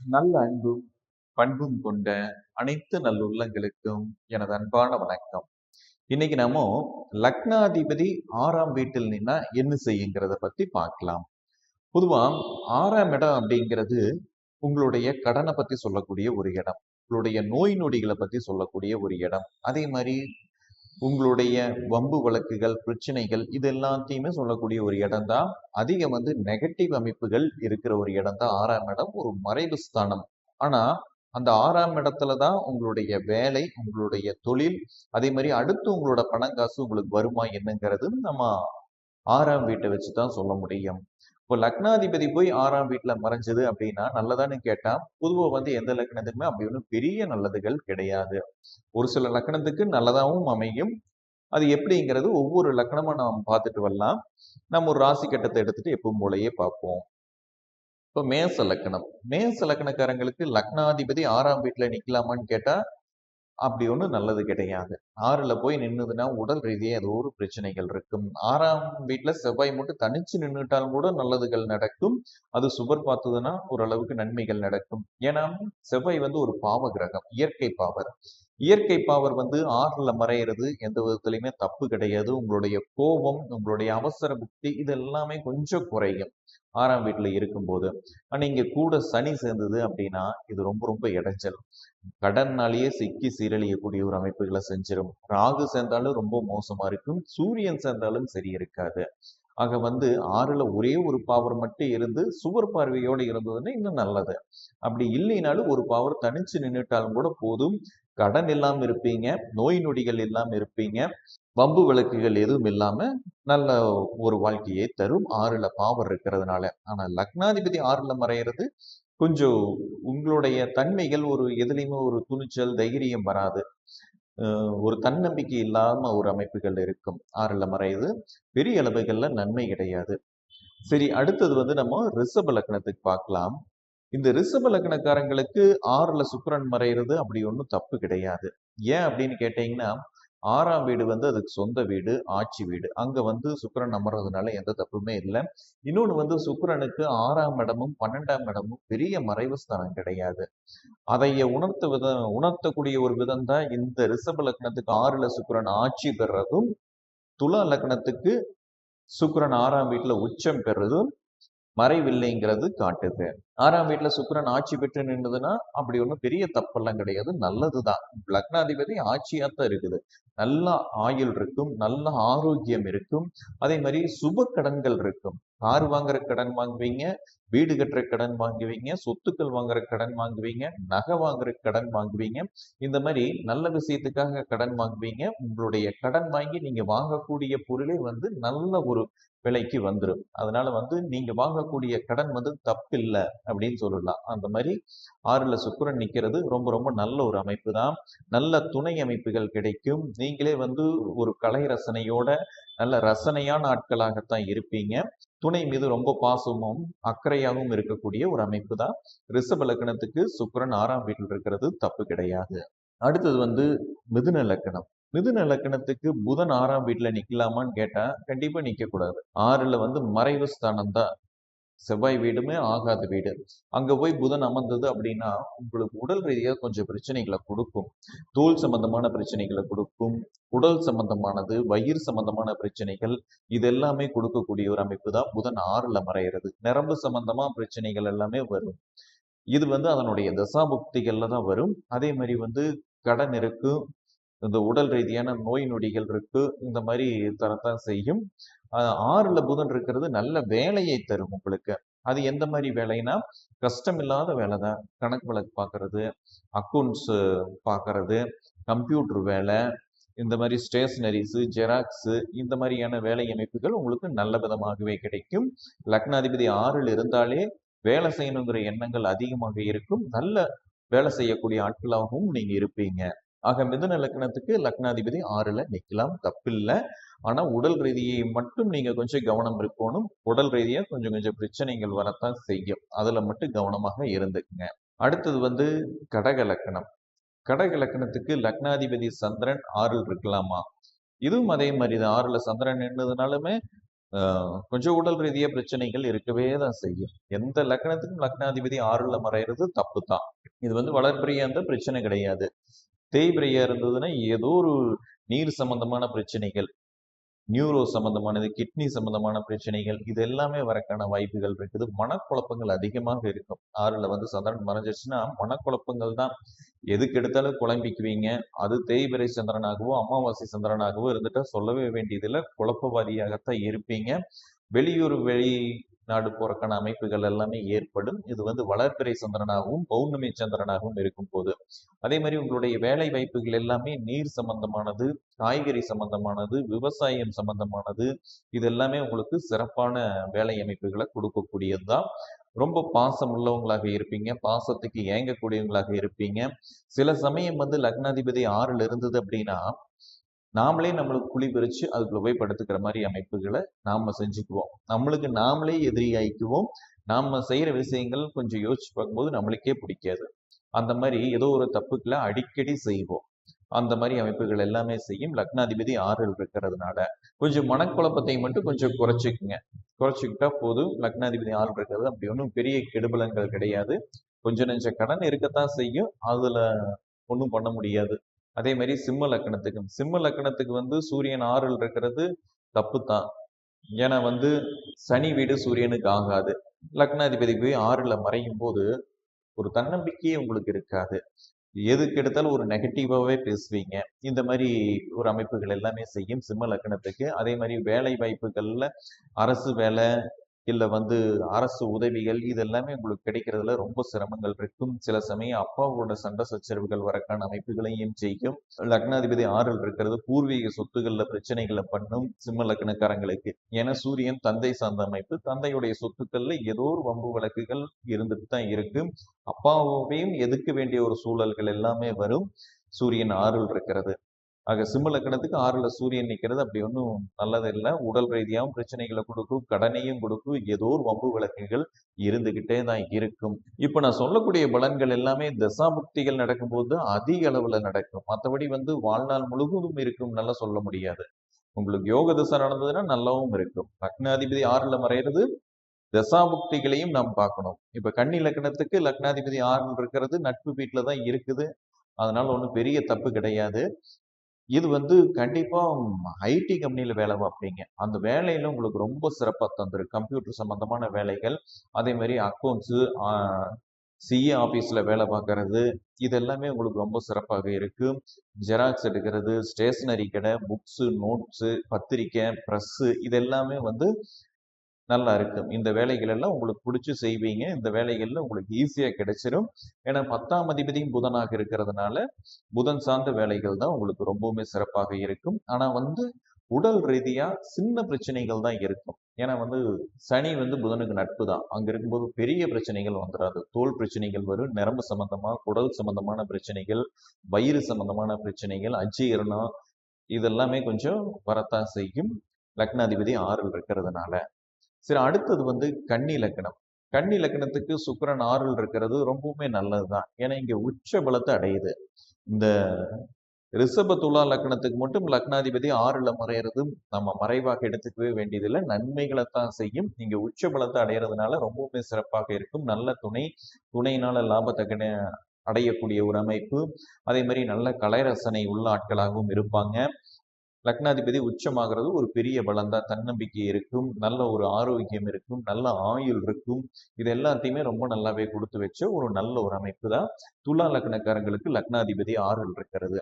நல்ல அன்பும் பண்பும் கொண்ட அனைத்து நல்லுள்ளங்களுக்கும் எனது அன்பான வணக்கம். இன்னைக்கு நாம லக்னாதிபதி ஆறாம் வீட்டில் நின்னா என்ன செய்யுங்கிறத பத்தி பார்க்கலாம். பொதுவா ஆறாம் இடம் அப்படிங்கிறது உங்களுடைய கடனை பத்தி சொல்லக்கூடிய ஒரு இடம் உங்களுடைய நோய் நொடிகளை பத்தி சொல்லக்கூடிய ஒரு இடம். அதே மாதிரி உங்களுடைய வம்பு வழக்குகள் பிரச்சனைகள் இது எல்லாத்தையுமே சொல்லக்கூடிய ஒரு இடம் தான் அதிகம் வந்து நெகட்டிவ் அமைப்புகள் இருக்கிற ஒரு இடம் தான் ஆறாம் இடம் ஒரு மறைவு ஸ்தானம். ஆனா அந்த ஆறாம் இடத்துல தான் உங்களுடைய வேலை உங்களுடைய தொழில் அதே மாதிரி அடுத்து உங்களோட பணம் காசு உங்களுக்கு வருமா என்னங்கிறது நம்ம ஆறாம் வீட்டை வச்சு தான் சொல்ல முடியும். இப்போ லக்னாதிபதி போய் ஆறாம் வீட்டில் மறைஞ்சது அப்படின்னா நல்லதான்னு கேட்டால் பொதுவா வந்து எந்த லக்னத்துக்குமே அப்படி ஒன்றும் பெரிய நல்லதுகள் கிடையாது. ஒரு சில லக்னத்துக்கு நல்லதாகவும் அமையும். அது எப்படிங்கிறது ஒவ்வொரு லக்னமாக நாம் பார்த்துட்டு வரலாம். நம்ம ஒரு ராசி கட்டத்தை எடுத்துட்டு எப்பவும் போலயே பார்ப்போம். இப்போ மேச லக்னம். மேச லக்னக்காரங்களுக்கு லக்னாதிபதி ஆறாம் வீட்டில் நிற்கலாமான்னு கேட்டால் அப்படி ஒன்று நல்லது கிடையாது. ஆறுல போய் நின்னுதுன்னா உடல் ரீதியாக ஏதோ ஒரு பிரச்சனைகள் இருக்கும். ஆறாம் வீட்டுல செவ்வாய் மட்டும் தனிச்சு நின்றுட்டாலும் கூட நல்லதுகள் நடக்கும். அது சுபர் பார்த்ததுன்னா ஓரளவுக்கு நன்மைகள் நடக்கும். ஏன்னா செவ்வாய் வந்து ஒரு பாவ கிரகம் இயற்கை பாவர் இயற்கை பாவர் வந்து ஆறுல மறையிறது எந்த விதத்துலையுமே தப்பு கிடையாது. உங்களுடைய கோபம் உங்களுடைய அவசர புக்தி இது எல்லாமே கொஞ்சம் குறையும். ஆறாம் வீட்டுல இருக்கும்போது. ஆனா இங்க கூட சனி சேர்ந்தது அப்படின்னா இது ரொம்ப ரொம்ப இடைஞ்சல். கடன்னாலேயே சிக்கி சீரழியக்கூடிய ஒரு அமைப்புகளை செஞ்சிடும் ராகு சேர்ந்தாலும் ரொம்ப மோசமா இருக்கும். சூரியன் சேர்ந்தாலும் சரி இருக்காது. ஆக வந்து ஆறுல ஒரே ஒரு பவர் மட்டும் இருந்து சுவர் பார்வையோடு இருந்ததுன்னா இன்னும் நல்லது. அப்படி இல்லைனாலும் ஒரு பவர் தனிச்சு நின்றுட்டாலும் கூட போதும். கடன் இல்லாமல் இருப்பீங்க நோய் நொடிகள் இல்லாமல் இருப்பீங்க வம்பு விளக்குகள் எதுவும் இல்லாம நல்ல ஒரு வாழ்க்கையை தரும். ஆறுல பாவர் இருக்கிறதுனால. ஆனா லக்னாதிபதி ஆறுல மறையிறது கொஞ்சம் உங்களுடைய தன்மைகள் ஒரு எதுலையுமே ஒரு துணிச்சல் தைரியம் வராது. ஒரு தன்னம்பிக்கை இல்லாமல் ஒரு அமைப்புகள் இருக்கும். ஆறுல மறையுது பெரிய அளவுகளில் நன்மை கிடையாது. சரி அடுத்தது வந்து நம்ம ரிஷப லக்னத்துக்கு பார்க்கலாம். இந்த ரிஷப லக்னக்காரங்களுக்கு ஆறுல சுக்கரன் மறைகிறது அப்படி ஒன்றும் தப்பு கிடையாது. ஏன் அப்படின்னு கேட்டீங்கன்னா ஆறாம் வீடு வந்து அதுக்கு சொந்த வீடு ஆட்சி வீடு. அங்க வந்து சுக்கரன் அமர்றதுனால எந்த தப்புமே இல்லை. இன்னொன்று வந்து சுக்கரனுக்கு ஆறாம் இடமும் பன்னெண்டாம் இடமும் பெரிய மறைவு ஸ்தானம் கிடையாது. அதைய உணர்த்த விதம் உணர்த்தக்கூடிய ஒரு விதம் தான் இந்த ரிஷப லக்னத்துக்கு ஆறுல சுக்கரன் ஆட்சி பெறதும் துலா லக்னத்துக்கு சுக்கரன் ஆறாம் வீட்டில் உச்சம் பெறதும் மறைவில்லைங்கிறது காட்டுது. ஆறாம் வீட்டுல சுக்கரன் ஆட்சி பெற்று நின்றுதுன்னா அப்படி ஒன்றும் பெரிய தப்பெல்லாம் கிடையாது. நல்லதுதான். லக்னாதிபதி ஆட்சியாத்தான் இருக்குது. நல்ல ஆயுள் இருக்கும். நல்ல ஆரோக்கியம் இருக்கும். அதே மாதிரி சுப கடன்கள் இருக்கும். கார் வாங்குற கடன் வாங்குவீங்க வீடு கட்டுற கடன் வாங்குவீங்க சொத்துக்கள் வாங்குற கடன் வாங்குவீங்க நகை வாங்குற கடன் வாங்குவீங்க. இந்த மாதிரி நல்ல விஷயத்துக்காக கடன் வாங்குவீங்க. உங்களுடைய கடன் வாங்கி நீங்க வாங்கக்கூடிய பொருளே வந்து நல்ல ஒரு விலைக்கு வந்துடும் அதனால வந்து நீங்க வாங்கக்கூடிய கடன் வந்து தப்பில்லை அப்படின்னு சொல்லலாம். அந்த மாதிரி ஆறுல சுக்கரன் நிக்கிறது ரொம்ப ரொம்ப நல்ல ஒரு அமைப்பு தான். நல்ல துணை அமைப்புகள் கிடைக்கும். நீங்களே வந்து ஒரு கலை ரசனையோட நல்ல ரசனையான ஆட்களாகத்தான் இருப்பீங்க. துணை மீது ரொம்ப பாசமும் அக்கறையாகவும் இருக்கக்கூடிய ஒரு அமைப்பு தான். ரிஷப லக்கணத்துக்கு சுக்கரன் ஆறாம் வீட்டில் இருக்கிறது தப்பு கிடையாது. அடுத்தது வந்து மிதுன லக்கணம் மிதுன லக்கணத்துக்கு புதன் ஆறாம் வீட்டுல நிற்கலாமான்னு கேட்டா கண்டிப்பா நிற்கக்கூடாது ஆறில் ஆறுல வந்து மறைவு ஸ்தானம் தான் செவ்வாய் வீடுமே ஆகாத வீடு. அங்க போய் புதன் அமர்ந்தது அப்படின்னா உங்களுக்கு உடல் ரீதியாக கொஞ்சம் பிரச்சனைகளை கொடுக்கும். தோல் சம்பந்தமான பிரச்சனைகளை கொடுக்கும். உடல் சம்பந்தமானது வயிறு சம்பந்தமான பிரச்சனைகள் இது எல்லாமே கொடுக்கக்கூடிய ஒரு அமைப்பு தான் புதன் ஆறுல மறையிறது. நரம்பு சம்பந்தமா பிரச்சனைகள் எல்லாமே வரும். இது வந்து அதனுடைய தசாபுக்திகள்ல தான் வரும். அதே மாதிரி வந்து கடன் இருக்கும் இந்த உடல் ரீதியான நோய் நொடிகள் இருக்கு இந்த மாதிரி தரத்தான் செய்யும். ஆறுல புதன் இருக்கிறது நல்ல வேலையை தரும் உங்களுக்கு. அது எந்த மாதிரி வேலைன்னா கஷ்டம் இல்லாத வேலை தான். கணக்கு வழக்கு பார்க்கறது அக்கௌண்ட்ஸ் பார்க்கறது கம்ப்யூட்டர் வேலை இந்த மாதிரி ஸ்டேஷனரிஸு ஜெராக்ஸு இந்த மாதிரியான வேலை அமைப்புகள் உங்களுக்கு நல்ல விதமாகவே கிடைக்கும். லக்னாதிபதி ஆறில் இருந்தாலே வேலை செய்யணுங்கிற எண்ணங்கள் அதிகமாக இருக்கும். நல்ல வேலை செய்யக்கூடிய ஆட்களாகவும் நீங்க இருப்பீங்க. ஆக மிதுன லக்னத்துக்கு லக்னாதிபதி ஆறுல நிக்கலாம் தப்பில்லை. ஆனா உடல் ரீதியை மட்டும் நீங்க கொஞ்சம் கவனம் இருக்கணும். உடல் ரீதியா கொஞ்சம் கொஞ்சம் பிரச்சனைகள் வரத்தான் செய்யும். அதுல மட்டும் கவனமாக இருந்துக்குங்க. அடுத்தது வந்து கடக லக்னம். கடக லக்னத்துக்கு லக்னாதிபதி சந்திரன் ஆறில் இருக்கலாமா? இதுவும் அதே மாதிரி தான் ஆறுல சந்திரன் நின்றதுனாலுமே கொஞ்சம் உடல் ரீதியா பிரச்சனைகள் இருக்கவே தான் செய்யும். எந்த லக்னத்துக்கும் லக்னாதிபதி ஆறுல மறையிறது தப்பு தான் இது வந்து வளர்பிரியா அந்த பிரச்சனை கிடையாது. தேய்பிரையா இருந்ததுன்னா ஏதோ ஒரு நீர் சம்பந்தமான பிரச்சனைகள் நியூரோ சம்பந்தமானது கிட்னி சம்பந்தமான பிரச்சனைகள் இது எல்லாமே வரக்கான வாய்ப்புகள் இருக்குது. மனக்குழப்பங்கள் அதிகமாக இருக்கும். ஆறுல வந்து சந்திரன் மறைஞ்சிருச்சுன்னா மனக்குழப்பங்கள் தான். எதுக்கு எடுத்தாலும் குழம்பிக்குவீங்க. அது தேய்பிரை சந்திரனாகவோ அமாவாசை சந்திரனாகவோ இருந்துட்டா சொல்லவே வேண்டியதில்லை. குழப்பவாதியாகத்தான் இருப்பீங்க. வெளியூர் வெளி நாடு போறக்கான அமைப்புகள் எல்லாமே ஏற்படும். இது வந்து வளர்பிறை சந்திரனாகவும் பௌர்ணமி சந்திரனாகவும் இருக்கும் போது அதே மாதிரி உங்களுடைய வேலை வாய்ப்புகள் எல்லாமே நீர் சம்பந்தமானது காய்கறி சம்பந்தமானது விவசாயம் சம்பந்தமானது இது எல்லாமே உங்களுக்கு சிறப்பான வேலை அமைப்புகளை கொடுக்கக்கூடியது தான் ரொம்ப பாசம் உள்ளவங்களாக இருப்பீங்க. பாசத்துக்கு ஏங்கக்கூடியவங்களாக இருப்பீங்க. சில சமயம் வந்து லக்னாதிபதி ஆறுல இருந்தது அப்படின்னா நாமளே நம்மளுக்கு குழி பிரித்து அதுக்குள்ள போய் படுத்துக்கிற மாதிரி அமைப்புகளை நாம் செஞ்சுக்குவோம். நம்மளுக்கு நாமளே எதிரியாயிக்குவோம் நாம் செய்கிற விஷயங்கள் கொஞ்சம் யோசிச்சு பார்க்கும்போது நம்மளுக்கே பிடிக்காது. அந்த மாதிரி ஏதோ ஒரு தப்புக்களை அடிக்கடி செய்வோம். அந்த மாதிரி அமைப்புகள் எல்லாமே செய்யும். லக்னாதிபதி ஆறில் இருக்கிறதுனால கொஞ்சம் மனக்குழப்பத்தை மட்டும் கொஞ்சம் குறைச்சிக்குங்க. குறைச்சிக்கிட்டா போதும். லக்னாதிபதி ஆறு இருக்கிறது அப்படி ஒன்றும் பெரிய கெடுபலங்கள் கிடையாது. கொஞ்சம் நெஞ்ச கடன் இருக்கத்தான் செய்யும். அதில் ஒன்றும் பண்ண முடியாது. அதே மாதிரி சிம்ம லக்கணத்துக்கு சிம்ம லக்கணத்துக்கு வந்து சூரியன் ஆறில் இருக்கிறது தப்பு தான் ஏன்னா வந்து சனி வீடு சூரியனுக்கு ஆகாது. லக்னாதிபதி போய் ஆறுல மறையும் போது ஒரு தன்னம்பிக்கையே உங்களுக்கு இருக்காது. எதுக்கு எடுத்தாலும் ஒரு நெகட்டிவாகவே பேசுவீங்க. இந்த மாதிரி ஒரு அமைப்புகள் எல்லாமே செய்யும் சிம்ம லக்னத்துக்கு அதே மாதிரி வேலை வாய்ப்புகளில் அரசு வேலை இல்லை வந்து அரசு உதவிகள் இது எல்லாமே உங்களுக்கு கிடைக்கிறதுல ரொம்ப சிரமங்கள் இருக்கும். சில சமயம் அப்பாவோட சண்டை சச்சரவுகள் வரக்கான அமைப்புகளையும் செய்யும் லக்னாதிபதி ஆறில் இருக்கிறது பூர்வீக சொத்துகள்ல பிரச்சனைகளை பண்ணும் சிம்ம லக்னக்காரங்களுக்கு. ஏன்னா சூரியன் தந்தை சார்ந்த அமைப்பு. தந்தையுடைய சொத்துக்கள்ல ஏதோ ஒரு வம்பு வழக்குகள் இருந்துட்டு தான் இருக்கு. அப்பாவையும் எதுக்க வேண்டிய ஒரு சூழல்கள் எல்லாமே வரும். சூரியன் ஆறில் இருக்கிறது. ஆக சிம்ம லக்கணத்துக்கு ஆறுல சூரியன் நிற்கிறது அப்படி ஒன்றும் நல்லது இல்லை. உடல் ரீதியாகவும் பிரச்சனைகளை கொடுக்கும் கடனையும் கொடுக்கும். ஏதோ ஒரு வம்பு விளக்குகள் இருந்துக்கிட்டே தான் இருக்கும். இப்போ நான் சொல்லக்கூடிய பலன்கள் எல்லாமே தசாபுக்திகள் நடக்கும்போது அதிக அளவில் நடக்கும். மற்றபடி வந்து வாழ்நாள் முழுவதும் இருக்கும் நல்லா சொல்ல முடியாது. உங்களுக்கு யோக தசை நடந்ததுன்னா நல்லாவும் இருக்கும். லக்னாதிபதி ஆறுல மறையிறது தசாபுக்திகளையும் நாம் பார்க்கணும். இப்போ கன்னி லக்னத்துக்கு லக்னாதிபதி ஆறில் இருக்கிறது நட்பு வீட்டில் தான் இருக்குது. அதனால ஒன்றும் பெரிய தப்பு கிடையாது. இது வந்து கண்டிப்பாக ஐடி கம்பெனியில் வேலை பார்ப்பீங்க. அந்த வேலையில் உங்களுக்கு ரொம்ப சிறப்பாக தந்துரும் கம்ப்யூட்டர் சம்மந்தமான வேலைகள் அதே மாதிரி அக்கௌண்ட்ஸு சிஏ ஆஃபீஸில் வேலை பார்க்கறது இது எல்லாமே உங்களுக்கு ரொம்ப சிறப்பாக இருக்குது ஜெராக்ஸ் எடுக்கிறது ஸ்டேஷ்னரி கடை புக்ஸு நோட்ஸு பத்திரிக்கை ப்ரெஸ்ஸு இது எல்லாமே வந்து நல்லா இருக்கும். இந்த வேலைகள் எல்லாம் உங்களுக்கு பிடிச்சி செய்வீங்க. இந்த வேலைகள்ல உங்களுக்கு ஈஸியா கிடைச்சிரும். ஏன்னா பத்தாம் அதிபதியும் புதனாக இருக்கிறதுனால புதன் சார்ந்த வேலைகள் தான் உங்களுக்கு ரொம்பவுமே சிறப்பாக இருக்கும். ஆனா வந்து உடல் ரீதியா சின்ன பிரச்சனைகள் தான் இருக்கும். ஏன்னா வந்து சனி வந்து புதனுக்கு நட்பு தான். அங்க இருக்கும்போது பெரிய பிரச்சனைகள் வந்துடாது தோல் பிரச்சனைகள் வரும். நரம்பு சம்பந்தமா குடல் சம்பந்தமான பிரச்சனைகள் வயிறு சம்பந்தமான பிரச்சனைகள் அஜீரணம் இதெல்லாமே கொஞ்சம் வரத்தான் செய்யும். லக்னாதிபதி ஆறில் இருக்கிறதுனால. சரி அடுத்தது வந்து கன்னி லக்கணம் கன்னி லக்கணத்துக்கு சுக்கரன் ஆறில் இருக்கிறது ரொம்பவுமே நல்லது தான் ஏன்னா இங்கே உச்ச பலத்தை அடையுது. இந்த ரிஷப துலா லக்கணத்துக்கு மட்டும் லக்னாதிபதி ஆறுல மறையிறது நம்ம மறைவாக எடுத்துக்கவே வேண்டியதில்லை. நன்மைகளைத்தான் செய்யும். நீங்க உச்ச பலத்தை அடையிறதுனால ரொம்பவுமே சிறப்பாக இருக்கும். நல்ல துணை துணையினால லாபத்தை கிடை அடையக்கூடிய ஒரு அமைப்பு. அதே மாதிரி நல்ல கலை ரசனை உள்ள ஆட்களாகவும் இருப்பாங்க. லக்னாதிபதி உச்சமாகிறது ஒரு பெரிய பலம் தான் தன்னம்பிக்கை இருக்கும் நல்ல ஒரு ஆரோக்கியம் இருக்கும் நல்ல ஆயுள் இருக்கும். இது எல்லாத்தையுமே ரொம்ப நல்லாவே கொடுத்து வச்ச ஒரு நல்ல ஒரு அமைப்பு தான் துலா லக்னக்காரங்களுக்கு லக்னாதிபதி ஆறில் இருக்கிறது.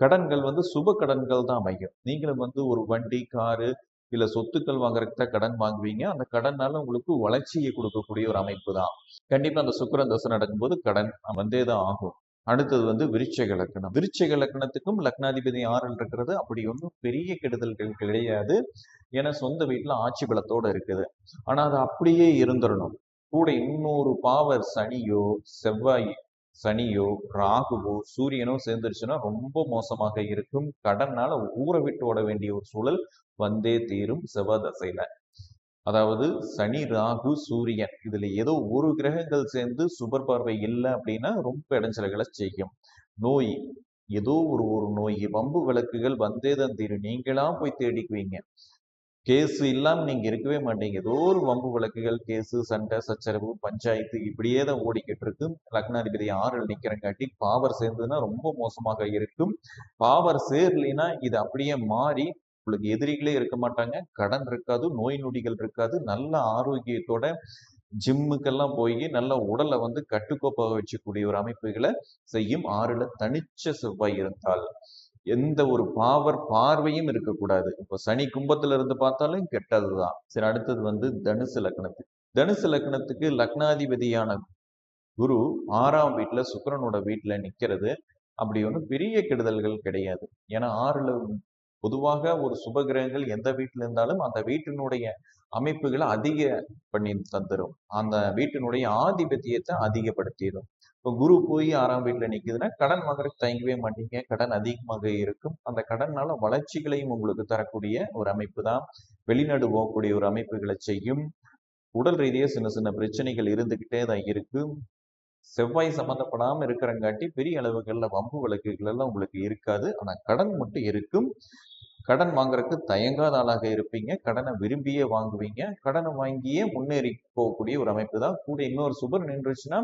கடன்கள் வந்து சுப கடன்கள் தான் அமையும். நீங்களும் வந்து ஒரு வண்டி காரு இல்ல சொத்துக்கள் வாங்குறதுக்கு தான் கடன் வாங்குவீங்க. அந்த கடன்னால உங்களுக்கு வளர்ச்சியை கொடுக்கக்கூடிய ஒரு அமைப்பு தான் கண்டிப்பா அந்த சுக்கரன் தசை நடக்கும்போது கடன் வந்தே தான் ஆகும். அடுத்தது வந்து விருச்சக லக்கணம். விருச்சக லக்கணத்துக்கும் லக்னாதிபதி ஆறில் இருக்கிறது. அப்படி ஒன்றும் பெரிய கெடுதல்கள் கிடையாது ஏன்னா சொந்த வீட்டில் ஆட்சி பலத்தோட இருக்குது. ஆனா அது அப்படியே இருந்துடணும் கூட இன்னொரு பாவர் சனியோ செவ்வாய் சனியோ ராகுவோ சூரியனோ சேர்ந்துருச்சுன்னா ரொம்ப மோசமாக இருக்கும். கடனால ஊரை விட்டு ஓட வேண்டிய ஒரு சூழல் வந்தே தீரும் செவ்வாய் தசையில. அதாவது சனி ராகு சூரியன். இதுல ஏதோ ஒரு கிரகங்கள் சேர்ந்து சுபர் பார்வை இல்லை அப்படின்னா ரொம்ப இடைஞ்சல்களை செய்யும். நோய் ஏதோ ஒரு ஒரு நோய். வம்பு விளக்குகள் வந்தே தான் தீரும். நீங்களா போய் தேடிக்குவீங்க. கேஸ் இல்லாமல் நீங்க இருக்கவே மாட்டீங்க. ஏதோ ஒரு வம்பு விளக்குகள் கேஸு சண்டை சச்சரவு பஞ்சாயத்து இப்படியே தான் ஓடிக்கிட்டு இருக்கு லக்னாதிபதி ஆறில் நிக்கிறங்காட்டி பாவர் சேர்ந்ததுன்னா ரொம்ப மோசமாக இருக்கும். பாவர் சேரலைன்னா இது அப்படியே மாறி உங்களுக்கு எதிரிகளே இருக்க மாட்டாங்க. கடன் இருக்காது நோய் நொடிகள் இருக்காது. நல்ல ஆரோக்கியத்தோட ஜிம்முக்கெல்லாம் போய் நல்ல உடலை வந்து கட்டுக்கோப்பாக வச்சுக்கூடிய ஒரு அமைப்புகளை செய்யும் ஆறுல தனிச்ச செவ்வாய் இருந்தால் எந்த ஒரு பாவர் பார்வையும் இருக்கக்கூடாது. இப்போ சனி கும்பத்துல இருந்து பார்த்தாலும் கெட்டதுதான். சரி அடுத்தது வந்து தனுசு லக்னத்துக்கு தனுசு லக்னத்துக்கு லக்னாதிபதியான குரு ஆறாம் வீட்டுல சுக்கிரனோட வீட்டுல நிக்கிறது. அப்படி ஒன்றும் பெரிய கெடுதல்கள் கிடையாது. ஏன்னா ஆறுல பொதுவாக ஒரு சுபகிரகங்கள் எந்த வீட்டுல இருந்தாலும் அந்த வீட்டினுடைய அமைப்புகளை அதிக பண்ணி தந்துடும் அந்த வீட்டினுடைய ஆதிபத்தியத்தை அதிகப்படுத்திடும் இப்போ குரு போய் ஆறாம் வீட்டில் நிக்குதுன்னா கடன் வாங்குறதுக்கு தயங்கவே மாட்டீங்க. கடன் அதிகமாக இருக்கும். அந்த கடனால வளர்ச்சிகளையும் உங்களுக்கு தரக்கூடிய ஒரு அமைப்பு தான். வெளிநாடு போகக்கூடிய ஒரு அமைப்புகளை செய்யும். உடல் ரீதியாக சின்ன சின்ன பிரச்சனைகள் இருந்துக்கிட்டே தான் இருக்கு. செவ்வாய் சம்மந்தப்படாமல் இருக்கிறங்காட்டி பெரிய அளவுகளில் வம்பு வழக்குகள் எல்லாம் உங்களுக்கு இருக்காது. ஆனால் கடன் மட்டும் இருக்கும். கடன் வாங்குறதுக்கு தயங்காத ஆளாக இருப்பீங்க. கடனை விரும்பியே வாங்குவீங்க. கடனை வாங்கியே முன்னேறி போகக்கூடிய ஒரு அமைப்பு தான். கூட இன்னொரு சுபர் நின்றுச்சுன்னா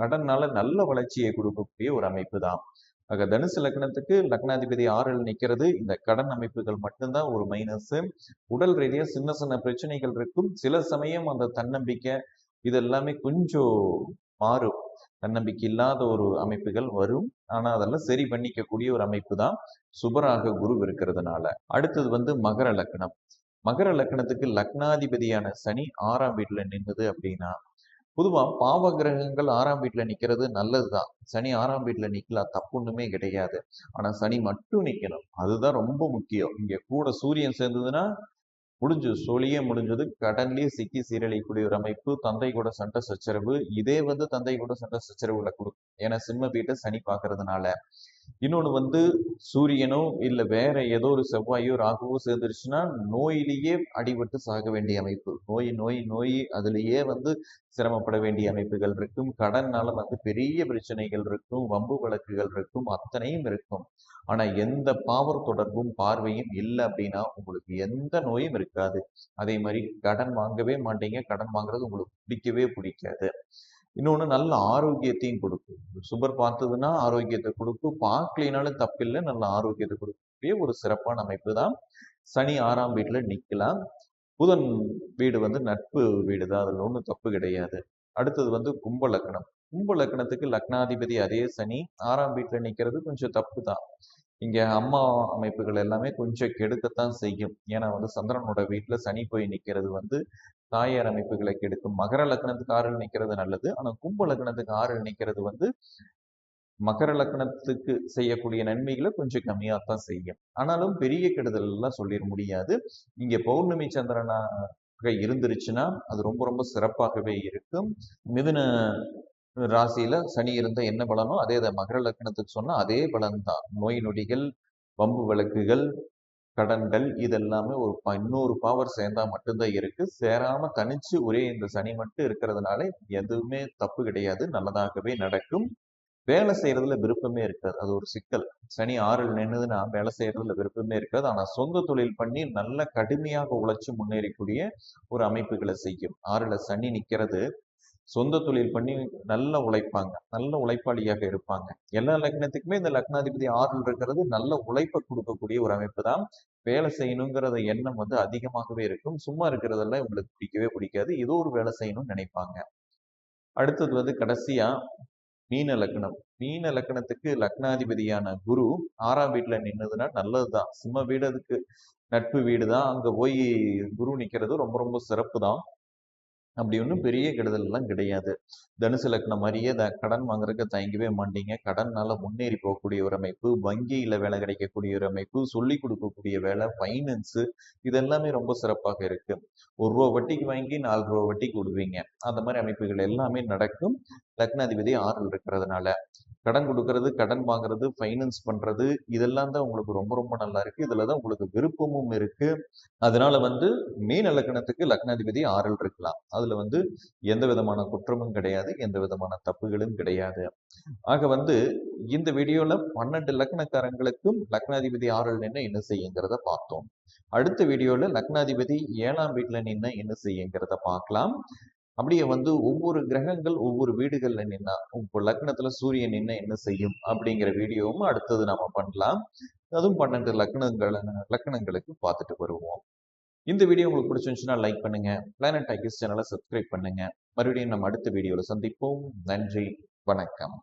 கடனால நல்ல வளர்ச்சியை கொடுக்கக்கூடிய ஒரு அமைப்பு தான். ஆக தனுசு லக்னத்துக்கு லக்னாதிபதி ஆறில் நிற்கிறது இந்த கடன் அமைப்புகள் மட்டும்தான் ஒரு மைனஸ் உடல் ரீதியாக சின்ன சின்ன பிரச்சனைகள் இருக்கும். சில சமயம் அந்த தன்னம்பிக்கை இது எல்லாமே கொஞ்சம் மாறும். தன்னம்பிக்கை இல்லாத ஒரு அமைப்புகள் வரும். ஆனா அதெல்லாம் சரி பண்ணிக்கக்கூடிய ஒரு அமைப்பு தான் சுபராக குரு இருக்கிறதுனால. அடுத்தது வந்து மகர லக்னம். மகர லக்னத்துக்கு லக்னாதிபதியான சனி ஆறாம் வீட்டுல நின்றுது அப்படின்னா பொதுவா பாவ கிரகங்கள் ஆறாம் வீட்டுல நிக்கிறது நல்லதுதான். சனி ஆறாம் வீட்டுல நிக்கலாம் தப்பு ஒண்ணுமே கிடையாது. ஆனா சனி மட்டும் நிக்கணும். அதுதான் ரொம்ப முக்கியம். இங்க கூட சூரியன் சேர்ந்ததுன்னா முடிஞ்சு சோழியே முடிஞ்சது கடன்லயே சிக்கி சீரழிக்கூடிய ஒரு அமைப்பு தந்தை கூட சண்டை சச்சரவு இதே வந்து தந்தை கூட சண்டை சச்சரவுல கொடுக்கும் ஏன்னா சிம்ம வீட்டை சனி பாக்குறதுனால இன்னொன்னு வந்து சூரியனோ இல்ல வேற ஏதோ ஒரு செவ்வாயோ ராகுவோ சேர்ந்துருச்சுன்னா நோயிலேயே அடிபட்டு சாக வேண்டிய அமைப்பு. நோய் நோய் நோய் அதுலயே வந்து சிரமப்பட வேண்டிய அமைப்புகள் இருக்கும். கடன்னால வந்து பெரிய பிரச்சனைகள் இருக்கும். வம்பு வழக்குகள் இருக்கும். அத்தனையும் இருக்கும். ஆனா எந்த பாவர் தொடர்பும் பார்வையும் இல்லை அப்படின்னா உங்களுக்கு எந்த நோயும் இருக்காது. அதே மாதிரி கடன் வாங்கவே மாட்டீங்க. கடன் வாங்குறது உங்களுக்கு பிடிக்கவே பிடிக்காது. இன்னொன்று நல்ல ஆரோக்கியத்தையும் கொடுக்கும். சுபர் பார்த்ததுன்னா ஆரோக்கியத்தை கொடுக்கும். பார்க்கலினாலும் தப்பில்லை. நல்ல ஆரோக்கியத்தை கொடுக்கக்கூடிய ஒரு சிறப்பான அமைப்பு தான். சனி ஆறாம் வீட்டில் நிற்கலாம் புதன் வீடு வந்து நட்பு வீடு தான். அதில் ஒன்றும் தப்பு கிடையாது. அடுத்தது வந்து கும்ப லக்னம். கும்ப லக்னத்துக்கு லக்னாதிபதி அதே சனி. ஆறாம் வீட்டில் நிற்கிறது கொஞ்சம் தப்பு தான். இங்கே அம்மா அமைப்புகள் எல்லாமே கொஞ்சம் கெடுக்கத்தான் செய்யும். ஏன்னா வந்து சந்திரனோட வீட்டில் சனி போய் நிற்கிறது வந்து தாயார் அமைப்புகளை கெடுக்கும். மகர லக்னத்துக்கு ஆறில் நிற்கிறது நல்லது. ஆனால் கும்ப லக்னத்துக்கு ஆறில் நிற்கிறது வந்து மகர லக்னத்துக்கு செய்யக்கூடிய நன்மைகளை கொஞ்சம் கம்மியாக தான் செய்யும். ஆனாலும் பெரிய கெடுதல் எல்லாம் சொல்லிட முடியாது. இங்கே பௌர்ணமி சந்திரனாக இருந்துருச்சுன்னா அது ரொம்ப ரொம்ப சிறப்பாகவே இருக்கும். மிதுன ராசியில சனி இருந்தால் என்ன பலனோ அதே தான். மகர லக்னத்துக்கு சொன்னா அதே பலன் தான் நோய் நொடிகள் வம்பு வழக்குகள் கடன்கள் இதெல்லாமே ஒரு இன்னொரு பவர் சேர்ந்தா மட்டும்தான் இருக்கு. சேராம தனிச்சு ஒரே இந்த சனி மட்டும் இருக்கிறதுனால எதுவுமே தப்பு கிடையாது. நல்லதாகவே நடக்கும். வேலை செய்யறதுல விருப்பமே இருக்காது. அது ஒரு சிக்கல். சனி ஆறில் நின்றுதுன்னா வேலை செய்யறதுல விருப்பமே இருக்காது. ஆனா சொந்த தொழில் பண்ணி நல்ல கடுமையாக உழைச்சு முன்னேறக்கூடிய ஒரு அமைப்புகளை செய்யும். ஆறுல சனி நிக்கிறது சொந்த தொழில் பண்ணி நல்லா உழைப்பாங்க. நல்ல உழைப்பாளியாக இருப்பாங்க. எல்லா லக்னத்துக்குமே இந்த லக்னாதிபதி ஆறில் இருக்கிறது. நல்ல உழைப்பை கொடுக்கக்கூடிய ஒரு அமைப்பு தான். வேலை செய்யணுங்கிறத எண்ணம் வந்து அதிகமாகவே இருக்கும். சும்மா இருக்கிறதெல்லாம் இவங்களுக்கு பிடிக்கவே பிடிக்காது. ஏதோ ஒரு வேலை செய்யணும்னு நினைப்பாங்க. அடுத்தது வந்து கடைசியா மீன லக்னம். மீன லக்னத்துக்கு லக்னாதிபதியான குரு ஆறாம் வீட்டுல நின்னதுன்னா நல்லதுதான் சிம்ம வீடு அதுக்கு. நட்பு வீடு தான். அங்க போய் குரு நிக்கிறது ரொம்ப ரொம்ப சிறப்பு தான். அப்படி ஒன்றும் பெரிய கெடுதல் எல்லாம் கிடையாது. தனுசு லக்னம் மாதிரியே த கடன் வாங்குறதுக்கு தயங்கவே மாட்டீங்க. கடன்னால முன்னேறி போகக்கூடிய ஒரு அமைப்பு வங்கியில வேலை கிடைக்கக்கூடிய ஒரு அமைப்பு சொல்லி கொடுக்கக்கூடிய வேலை ஃபைனான்ஸு இது எல்லாமே ரொம்ப சிறப்பாக இருக்கு. ஒரு ரூபா வட்டிக்கு வாங்கி நாலு ரூபா வட்டிக்கு விடுவீங்க அந்த மாதிரி அமைப்புகள் எல்லாமே நடக்கும். லக்னாதிபதி ஆறில் இருக்கிறதுனால. கடன் கொடுக்கறது கடன் வாங்குறது ஃபைனான்ஸ் பண்றது இதெல்லாம் தான் உங்களுக்கு ரொம்ப ரொம்ப நல்லா இருக்கு. இதில் தான் உங்களுக்கு விருப்பமும் இருக்கு. அதனால வந்து மீன லக்கணத்துக்கு லக்னாதிபதி ஆறில் இருக்கலாம். அதுல வந்து எந்த விதமான குற்றமும் கிடையாது எந்த விதமான தப்புகளும் கிடையாது. ஆக வந்து இந்த வீடியோவில் பன்னெண்டு லக்னக்காரங்களுக்கும் லக்னாதிபதி ஆறில் நின்று என்ன செய்யுங்கிறத பார்த்தோம். அடுத்த வீடியோல லக்னாதிபதி ஏழாம் வீட்டுல நின்று என்ன செய்யுங்கிறத பார்க்கலாம். அப்படியே வந்து ஒவ்வொரு கிரகங்கள் ஒவ்வொரு வீடுகள்ல நின்னா இப்போ லக்னத்துல சூரியன் நின்று என்ன செய்யும்? அப்படிங்கிற வீடியோவும் அடுத்தது நாம பண்ணலாம். அதுவும் பன்னெண்டு லக்னங்கள் லக்னங்களுக்கு பார்த்துட்டு வருவோம். இந்த வீடியோ உங்களுக்கு பிடிச்சிருந்துச்சுன்னா லைக் பண்ணுங்க. பிளானட் டைகிஸ் சேனலை சப்ஸ்கிரைப் பண்ணுங்க. மறுபடியும் நம்ம அடுத்த வீடியோல சந்திப்போம். நன்றி. வணக்கம்.